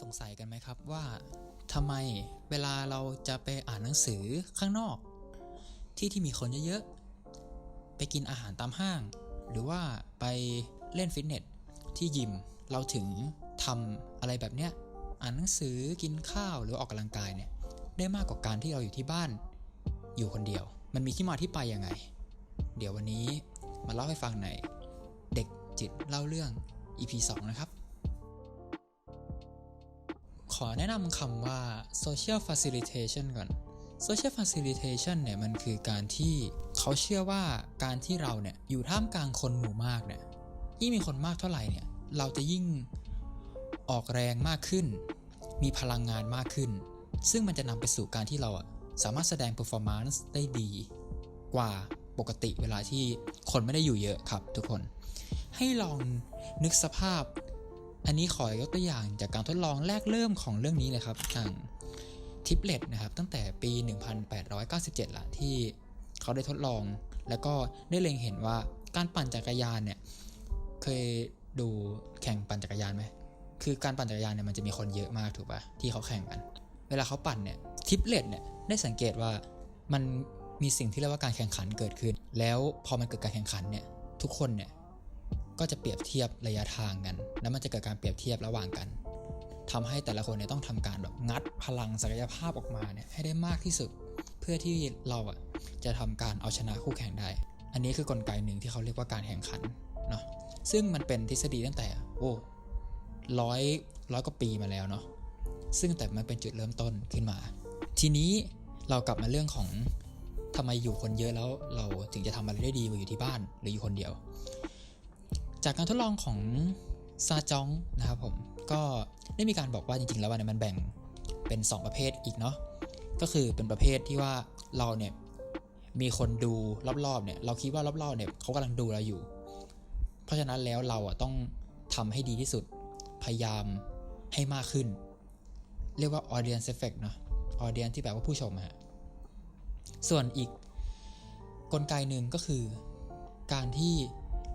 สงสัยกันไหมครับว่าทำไมเวลาเราจะไปอ่านหนังสือข้างนอก ที่ที่มีคนเยอะๆ ไปกินอาหารตามห้าง หรือว่าไปเล่นฟิตเนสที่ยิมเราถึงทำอะไรแบบเนี้ยอ่านหนังสือกินข้าวหรือออกกำลังกายเนี่ยได้มากกว่าการที่เราอยู่ที่บ้าน อยู่คนเดียว มันมีที่มาที่ไปยังไง เดี๋ยววันนี้มาเล่าให้ฟังในเด็กจิตเล่าเรื่อง EP 2 นะครับ ขอแนะนำคำว่า social facilitation ก่อน social facilitation เนี่ยมันคือการที่เขาเชื่อว่าการที่เราเนี่ยอยู่ท่ามกลางคนหมู่มากเนี่ยยิ่งมีคนมากเท่าไหร่เนี่ยเราจะยิ่งออกแรงมากขึ้น มีพลังงานมากขึ้น ซึ่งมันจะนำไปสู่การที่เราอะสามารถแสดง performance ได้ดี กว่าปกติเวลาที่คนไม่ได้อยู่เยอะครับทุกคน ให้ลองนึกสภาพ อันนี้ขอยกตัวอย่างจากการทดลองแรกเริ่มของเรื่องนี้เลยครับทางทิปเลตนะครับตั้งแต่ปี 1897ละที่เขาได้ทดลอง แล้วก็ได้เล็งเห็นว่าการปั่นจักรยานเนี่ยเคยดูแข่งปั่นจักรยานไหมคือการปั่นจักรยานเนี่ยมันจะมีคนเยอะมากถูกปะที่เขาแข่งกัน เวลาเขาปั่นเนี่ยทิปเลตเนี่ยได้สังเกตว่ามันมีสิ่งที่เรียกว่าการแข่งขันเกิดขึ้น แล้วพอมันเกิดการแข่งขันเนี่ยทุกคนเนี่ย ก็จะเปรียบเทียบระยะทางกัน แล้วมันจะเกิดการเปรียบเทียบระหว่างกันทำให้แต่ละคนเนี่ยต้องทำการแบบงัดพลังศักยภาพออกมาเนี่ยให้ได้มากที่สุด เพื่อที่เราอะจะทำการเอาชนะคู่แข่งได้ อันนี้คือกลไกหนึ่งที่เขาเรียกว่าการแข่งขันเนาะ ซึ่งมันเป็นทฤษฎีตั้งแต่โอ้ร้อยร้อยกว่าปีมาแล้วเนาะ ซึ่งแต่มันเป็นจุดเริ่มต้นขึ้นมา ทีนี้เรากลับมาเรื่องของทำไมอยู่คนเยอะแล้วเราถึงจะทำอะไรได้ดีกว่าอยู่ที่บ้านหรืออยู่คนเดียว จากการทดลองของซาจองนะครับผมก็ได้มีการบอกว่าจริงๆ แล้วเนี่ยมันแบ่งเป็น 2 ประเภทอีกเนาะก็คือเป็นประเภทที่ว่าเราเนี่ยมีคนดูรอบๆเนี่ยเราคิดว่ารอบๆเนี่ยเขากำลังดูเราอยู่ เพราะฉะนั้นแล้วเราอะต้องทำให้ดีที่สุดพยายามให้มากขึ้น เรียกว่า audience effect เนาะ audience ที่แปลว่าผู้ชมฮะส่วนอีกกลไกหนึ่งก็คือการที่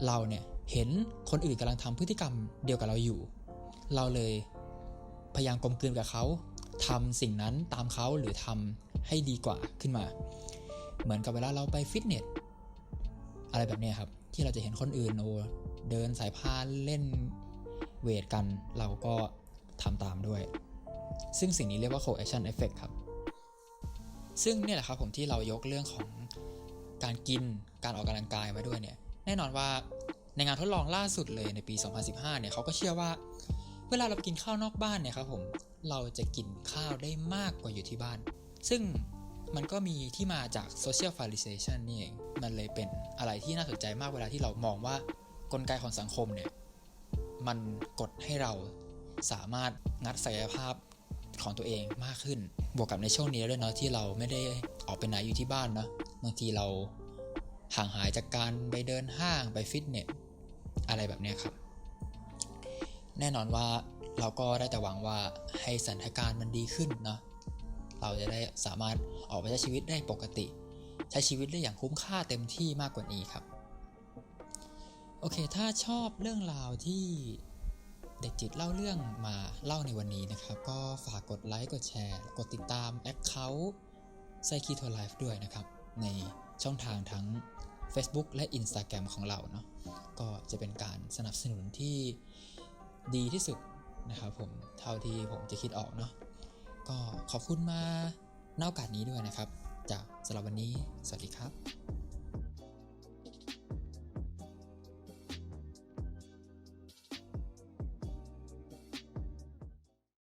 เราเนี่ย เห็นคนอื่นกำลังทำพฤติกรรมเดียวกับเราอยู่ เราเลยพยายามกลมกลืนกับเขาทำสิ่งนั้นตามเขาหรือทำให้ดีกว่าขึ้นมา เหมือนกับเวลาเราไปฟิตเนสอะไรแบบนี้ครับ ที่เราจะเห็นคนอื่นโอเดินสายพานเล่นเวทกัน เราก็ทำตามด้วย ซึ่งสิ่งนี้เรียกว่า coaction effect ครับ ซึ่งเนี่ยแหละครับผมที่เรายกเรื่องของการกินการออกกำลังกายมาด้วยเนี่ย แน่นอนว่า ในงานทดลองล่าสุดเลยในปี 2015 เนี่ยเขาก็เชื่อว่า เวลาเรากินข้าวนอกบ้านเนี่ยครับผมเราจะกินข้าวได้มากกว่าอยู่ที่บ้าน ซึ่งมันก็มีที่มาจาก social validation นี่เอง มันเลยเป็นอะไรที่น่าสนใจมากเวลาที่เรามองว่ากลไกของสังคมเนี่ย มันกดให้เราสามารถงัดศักยภาพของตัวเองมากขึ้น บวกกับในช่วงนี้ด้วยเนาะที่เราไม่ได้ออกไปไหนอยู่ที่บ้านเนาะบางทีเราห่างหายจากการไปเดินห้างไปฟิตเนส อะไรแบบนี้ครับ แน่นอนว่าเราก็ได้แต่หวังว่าให้สถานการณ์มันดีขึ้นเนาะเราจะได้สามารถออกไปใช้ชีวิตได้ปกติ ใช้ชีวิตได้อย่างคุ้มค่าเต็มที่มากกว่านี้ครับ โอเค ถ้าชอบเรื่องราวที่เด็กจิตเล่าเรื่องมาเล่าในวันนี้นะครับ ก็ฝากกดไลค์กดแชร์ กดติดตาม Account ไซคีโทไลฟ์ด้วยนะครับ ในช่องทางทั้ง Facebook และ Instagram ของเราเนาะก็จะเป็นการสนับสนุนที่ดีที่สุดนะครับผมเท่าที่ผมจะคิดออกเนาะก็ขอบคุณมาณโอกาสนี้ด้วยนะครับ จากสำหรับวันนี้ สวัสดีครับ